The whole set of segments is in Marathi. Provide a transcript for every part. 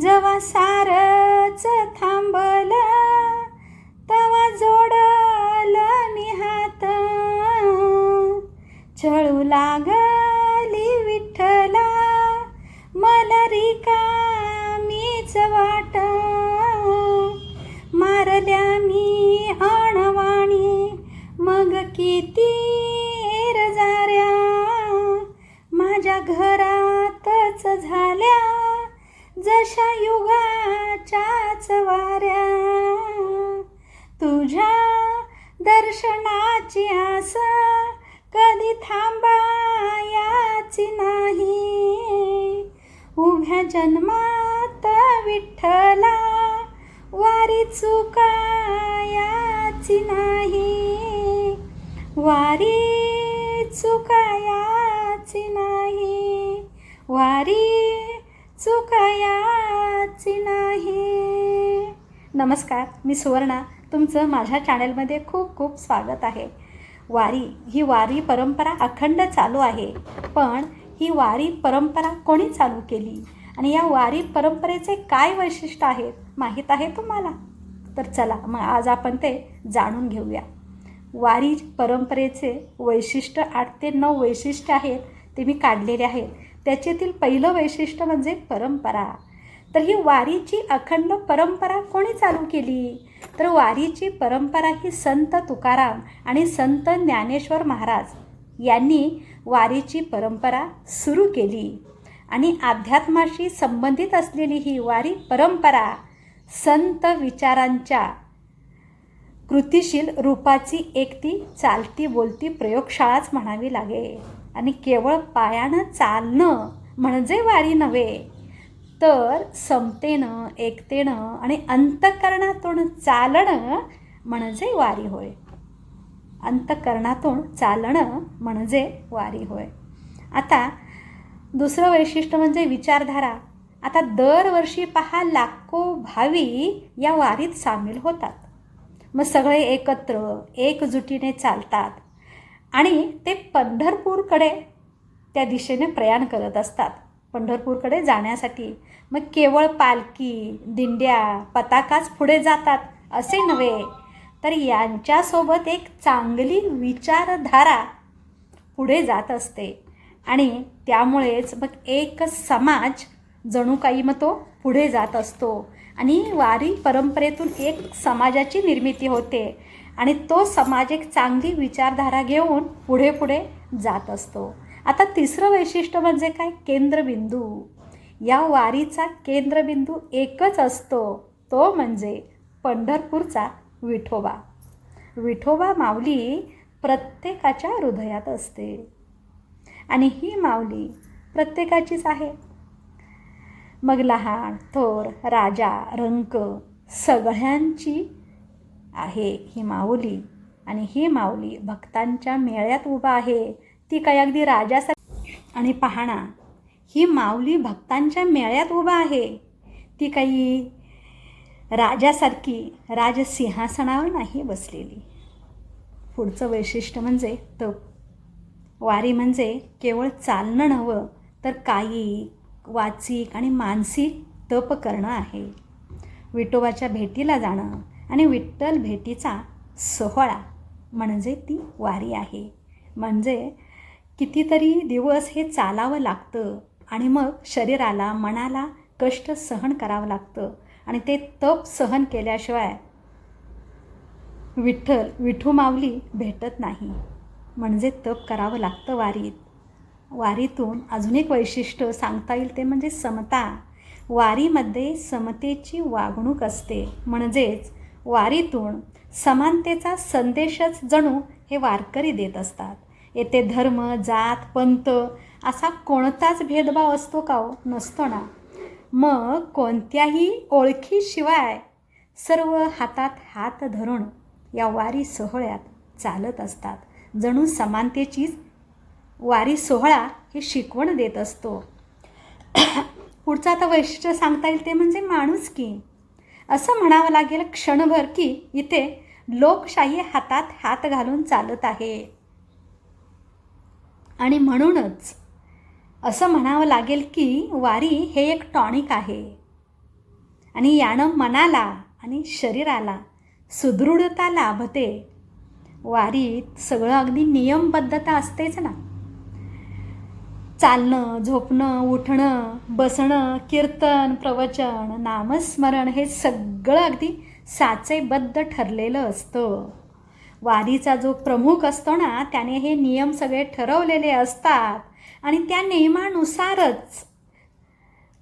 जेव्हा सारच थांबलं तवा जोडलं मी हात. छळू लागली विठ्ठला मला रिकामीच वाट. मारल्या मी दर्शनाची आस. कधी थांबायाची नाही. उभ्या जन्मात विठ्ठला वारी चुकायाची नाही. वारी चुकायाची नाही. वारी चुकायाची नाही. नमस्कार मी सुवर्णा. तुमचं माझ्या चॅनलमध्ये खूप खूप स्वागत आहे. वारी ही वारी परंपरा अखंड चालू आहे. पण ही वारी परंपरा कोणी चालू केली? आणि या वारी परंपरेचे काय वैशिष्ट्य आहेत? माहीत आहे तुम्हाला? तर चला मग आज आपण ते जाणून घेऊया. वारी परंपरेचे वैशिष्ट्य आठ ते नऊ वैशिष्ट्य आहेत ते मी काढलेले आहेत. त्याच्यातील पहिलं वैशिष्ट्य म्हणजे परंपरा. तर ही वारीची अखंड परंपरा कोणी चालू केली? तर वारीची परंपरा ही संत तुकाराम आणि संत ज्ञानेश्वर महाराज यांनी वारीची परंपरा सुरू केली. आणि अध्यात्माशी संबंधित असलेली ही वारी परंपरा संत विचारांच्या कृतिशील रूपाची एक ती चालती बोलती प्रयोगशाळाच म्हणावी लागेल आणि केवळ पायानं चालणं म्हणजे वारी नव्हे तर समतेनं एकतेनं आणि अंतकरणातून चालणं म्हणजे वारी होय. अंतकरणातून चालणं म्हणजे वारी होय. आता दुसरं वैशिष्ट्य म्हणजे विचारधारा. आता दरवर्षी पहा लाखो भावी या वारीत सामील होतात. मग सगळे एकत्र एकजुटीने चालतात आणि ते पंढरपूरकडे त्या दिशेने प्रयाण करत असतात. पंढरपूरकडे जाण्यासाठी. मग केवळ पालखी दिंड्या पताकाच पुढे जातात असे नव्हे. तर यांच्यासोबत एक चांगली विचारधारा पुढे जात असते. आणि त्यामुळेच मग एक समाज जणू काही मग तो पुढे जात असतो. आणि वारी परंपरेतून एक समाजाची निर्मिती होते. आणि तो समाज एक चांगली विचारधारा घेऊन पुढे पुढे जात असतो. आता तिसरं वैशिष्ट्य म्हणजे काय? केंद्रबिंदू. या वारीचा केंद्रबिंदू एकच असतो. तो म्हणजे पंढरपूरचा विठोबा. विठोबा माऊली प्रत्येकाच्या हृदयात असते. आणि ही माऊली प्रत्येकाचीच आहे. मग लहान थोर राजा रंक सगळ्यांची आहे ही माऊली. आणि ही माऊली भक्तांच्या मेळ्यात उभा आहे. ती काय अगदी राजासारखी आणि पाहणा ही माऊली भक्तांच्या मेळ्यात उभा आहे. ती काही राजासारखी राजसिंहासनावर नाही बसलेली. पुढचं वैशिष्ट्य म्हणजे तप वारी म्हणजे केवळ चालणं नव्हं तर काही वाचिक आणि मानसिक तप करणं आहे. विठोबाच्या भेटीला जाणं आणि विठ्ठल भेटीचा सोहळा म्हणजे ती वारी आहे. म्हणजे कितीतरी दिवस हे चालावं लागतं आणि मग शरीराला मनाला कष्ट सहन करावं लागतं आणि ते तप सहन केल्याशिवाय विठ्ठल विठू माऊली भेटत नाही. म्हणजे तप करावं लागतं वारीत. वारीतून अजून एक वैशिष्ट्य सांगता येईल ते म्हणजे समता. वारीमध्ये समतेची वागणूक असते. म्हणजेच वारीतून समानतेचा संदेशच जणू हे वारकरी देत असतात. येथे धर्म जात पंत असा कोणताच भेदभाव असतो का हो? नसतो ना. मग कोणत्याही ओळखीशिवाय सर्व हातात हात धरून या वारी सोहळ्यात चालत असतात. जणू समानतेचीच वारी सोहळा ही शिकवण देत असतो. पुढचं आता वैशिष्ट्य सांगता येईल ते म्हणजे माणूस की. असं म्हणावं लागेल क्षणभर की इथे लोकशाही हातात हात घालून चालत आहे. आणि म्हणूनच असं म्हणावं लागेल की वारी हे एक टॉनिक आहे. आणि यानं मनाला आणि शरीराला सुदृढता लाभते. वारीत सगळं अगदी नियमबद्धता असतेच ना. चालणं झोपणं उठणं बसणं कीर्तन प्रवचन नामस्मरण हे सगळं अगदी साचेबद्ध ठरलेलं असतं. वारीचा जो प्रमुख असतो ना त्याने हे नियम सगळे ठरवलेले असतात. आणि त्या नियमानुसारच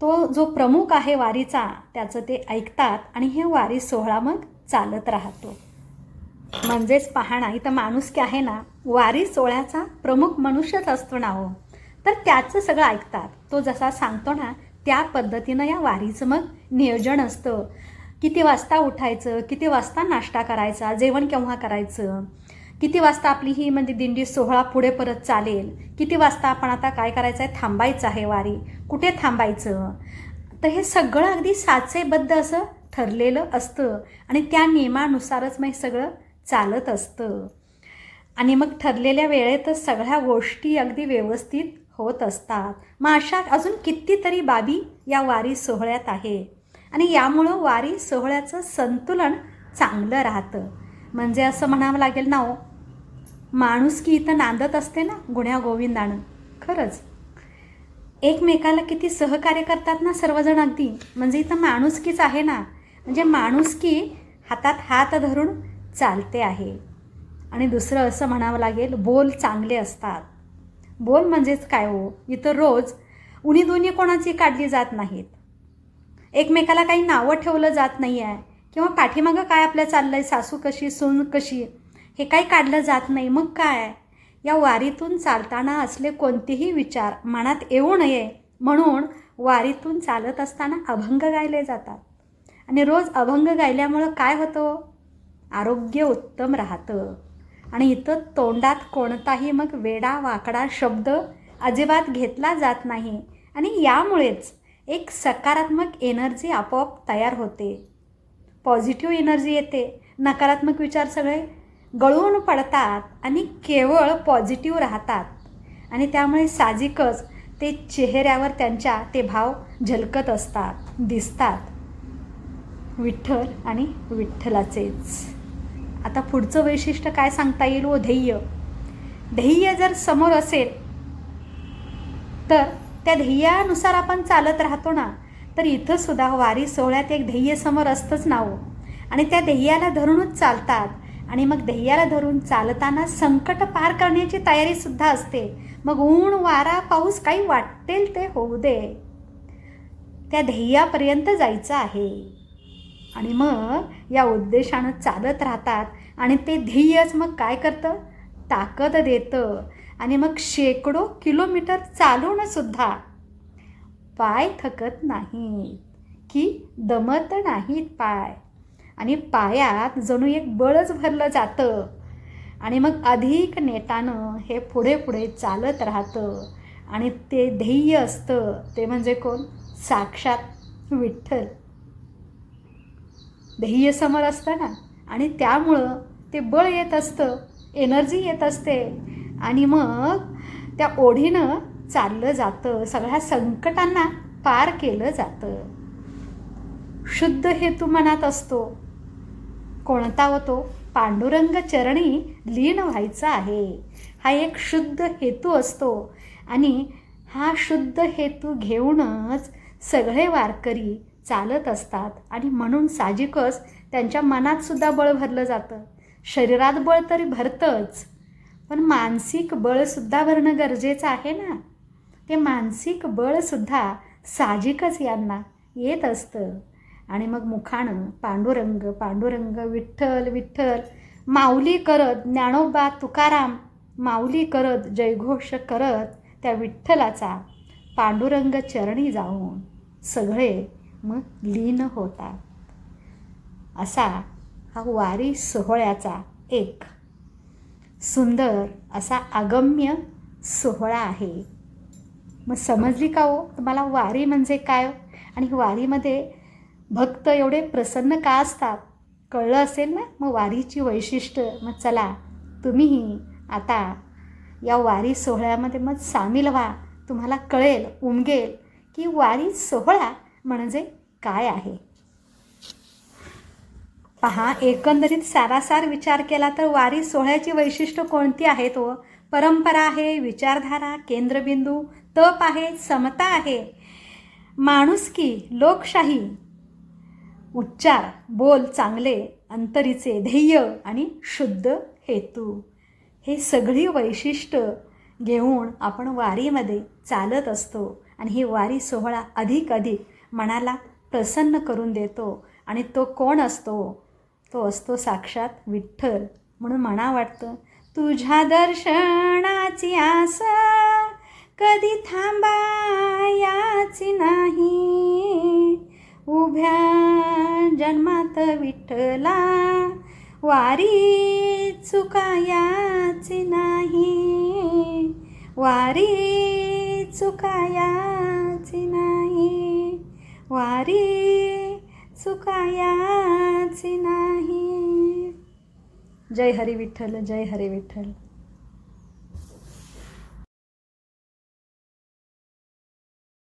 तो जो प्रमुख आहे वारीचा त्याचं ते ऐकतात आणि हे वारी सोहळा मग चालत राहतो. म्हणजेच पाहणा इथं माणूस की आहे ना वारी सोहळ्याचा प्रमुख मनुष्यच असतो ना हो. तर त्याचं सगळं ऐकतात. तो जसा सांगतो ना त्या पद्धतीनं या वारीचं मग नियोजन असतं. किती वाजता उठायचं किती वाजता नाश्ता करायचा जेवण केव्हा करायचं किती वाजता आपली ही म्हणजे दिंडी सोहळा पुढे परत चालेल किती वाजता आपण आता काय करायचं आहे थांबायचं आहे वारी कुठे थांबायचं? तर हे सगळं अगदी साचेबद्ध असं ठरलेलं असतं आणि त्या नियमानुसारच मग हे सगळं चालत असतं. आणि मग ठरलेल्या वेळेतच सगळ्या गोष्टी अगदी व्यवस्थित होत असतात. मग अशा अजून कितीतरी बाबी या वारी सोहळ्यात आहे आणि यामुळं वारी सोहळ्याचं संतुलन चांगलं राहतं. म्हणजे असं म्हणावं लागेल ना हो माणूस की इथं नांदत असते ना गुण्या गोविंदानं? खरंच. एकमेकाला किती सहकार्य करतात ना सर्वजण अगदी. म्हणजे इथं माणुसकीच आहे ना. म्हणजे माणुसकी हातात हात धरून चालते आहे. आणि दुसरं असं म्हणावं लागेल बोल चांगले असतात. बोल म्हणजेच काय हो? इथं रोज उनी दोन्ही कोणाची काढली जात नाहीत. एकमेकाला काही नावं ठेवलं जात नाही आहे किंवा पाठीमागं काय आपलं चाललं आहे सासू कशी सून कशी हे काही काढलं जात नाही. मग काय? या वारीतून चालताना असले कोणतेही विचार मनात येऊ नये म्हणून वारीतून चालत असताना अभंग गायले जातात. आणि रोज अभंग गायल्यामुळं काय होतं? आरोग्य उत्तम राहतं. आणि इथं तोंडात कोणताही मग वेडा वाकडा शब्द अजिबात घेतला जात नाही. आणि यामुळेच एक सकारात्मक एनर्जी आपोआप तयार होते. पॉझिटिव्ह एनर्जी येते. नकारात्मक विचार सगळे गळून पडतात आणि केवळ पॉझिटिव्ह राहतात. आणि त्यामुळे साहजिकच ते चेहऱ्यावर त्यांच्या ते भाव झलकत असतात दिसतात. विठ्ठल आणि विठ्ठलाचेच. आता पुढचं वैशिष्ट्य काय सांगता येईल? व ध्येय. ध्येय जर समोर असेल तर त्या ध्येयानुसार आपण चालत राहतो ना तर इथं सुद्धा वारी सोहळ्यात एक ध्येय समोर असतंच ना हो. आणि त्या ध्येयाला धरूनच चालतात. आणि मग ध्येयाला धरून चालताना संकट पार करण्याची तयारीसुद्धा असते. मग ऊन वारा पाऊस काही वाटेल ते होऊ दे. त्या ध्येयापर्यंत जायचं आहे. आणि मग या उद्देशानं चालत राहतात. आणि ते ध्येयच मग काय करतं? ताकद देतं. आणि मग शेकडो किलोमीटर चालून सुद्धा पाय थकत नाहीत की दमत नाहीत पाय. आणि पायात जणू एक बळच भरलं जातं. आणि मग अधिक नेटानं हे पुढे पुढे चालत राहतं. आणि ते ध्येय असतं. ते म्हणजे कोण? साक्षात विठ्ठल. ध्येय समोर असतं ना? आणि त्यामुळं ते बळ येत असतं. एनर्जी येत असते. आणि मग त्या ओढीनं चाललं जातं. सगळ्या संकटांना पार केलं जातं. शुद्ध हेतू मनात असतो. कोणता होतो पांडुरंग चरणी लीन व्हायचा आहे. हा एक शुद्ध हेतू असतो. आणि हा शुद्ध हेतू घेऊनच सगळे वारकरी चालत असतात. आणि म्हणून साहजिकच त्यांच्या मनात सुद्धा बळ भरलं जातं. शरीरात बळ तरी भरतंच. पण मानसिक बळसुद्धा भरणं गरजेचं आहे ना. ते मानसिक बळसुद्धा साहजिकच यांना येत असतं. आणि मग मुखानं पांडुरंग पांडुरंग विठ्ठल विठ्ठल माऊली करत ज्ञानोबा तुकाराम माऊली करत जयघोष करत त्या विठ्ठलाचा पांडुरंग चरणी जाऊन सगळे मग लीन होतात. असा हा वारी सोहळ्याचा एक सुंदर असा अगम्य सोहळा आहे. मग समजली का हो? तुम्हाला वारी म्हणजे काय हो? आणि वारीमध्ये भक्त एवढे प्रसन्न का असतात? कळलं असेल ना? मग वारीची वैशिष्ट्य. मग चला तुम्हीही आता या वारी सोहळ्यामध्ये मग सामील व्हा. तुम्हाला कळेल उमगेल की वारी सोहळा म्हणजे काय आहे. पहा एकंदरीत सारासार विचार केला तर वारी सोहळ्याची वैशिष्ट्य कोणती आहेत व परंपरा आहे विचारधारा केंद्रबिंदू तप आहे समता आहे. माणुसकी लोकशाही? उच्चार बोल चांगले अंतरीचे ध्येय आणि शुद्ध हेतू. हे सगळी वैशिष्ट्य घेऊन आपण वारीमध्ये चालत असतो आणि ही वारी सोहळा अधिक अधिक मनाला प्रसन्न करून देतो आणि तो कोण असतो? तो असतो साक्षात विठ्ठल म्हणून म्हणा वाटतं तुझ्या दर्शनाची आस कधी थांबायाची नाही. उभ्या जन्मात विठ्ठला वारी चुकायाची नाही. वारी चुकायाची नाही. वारी चुकायाची नाही. જય હરિ વિઠ્ઠલ જય હરિ વિઠ્ઠલ.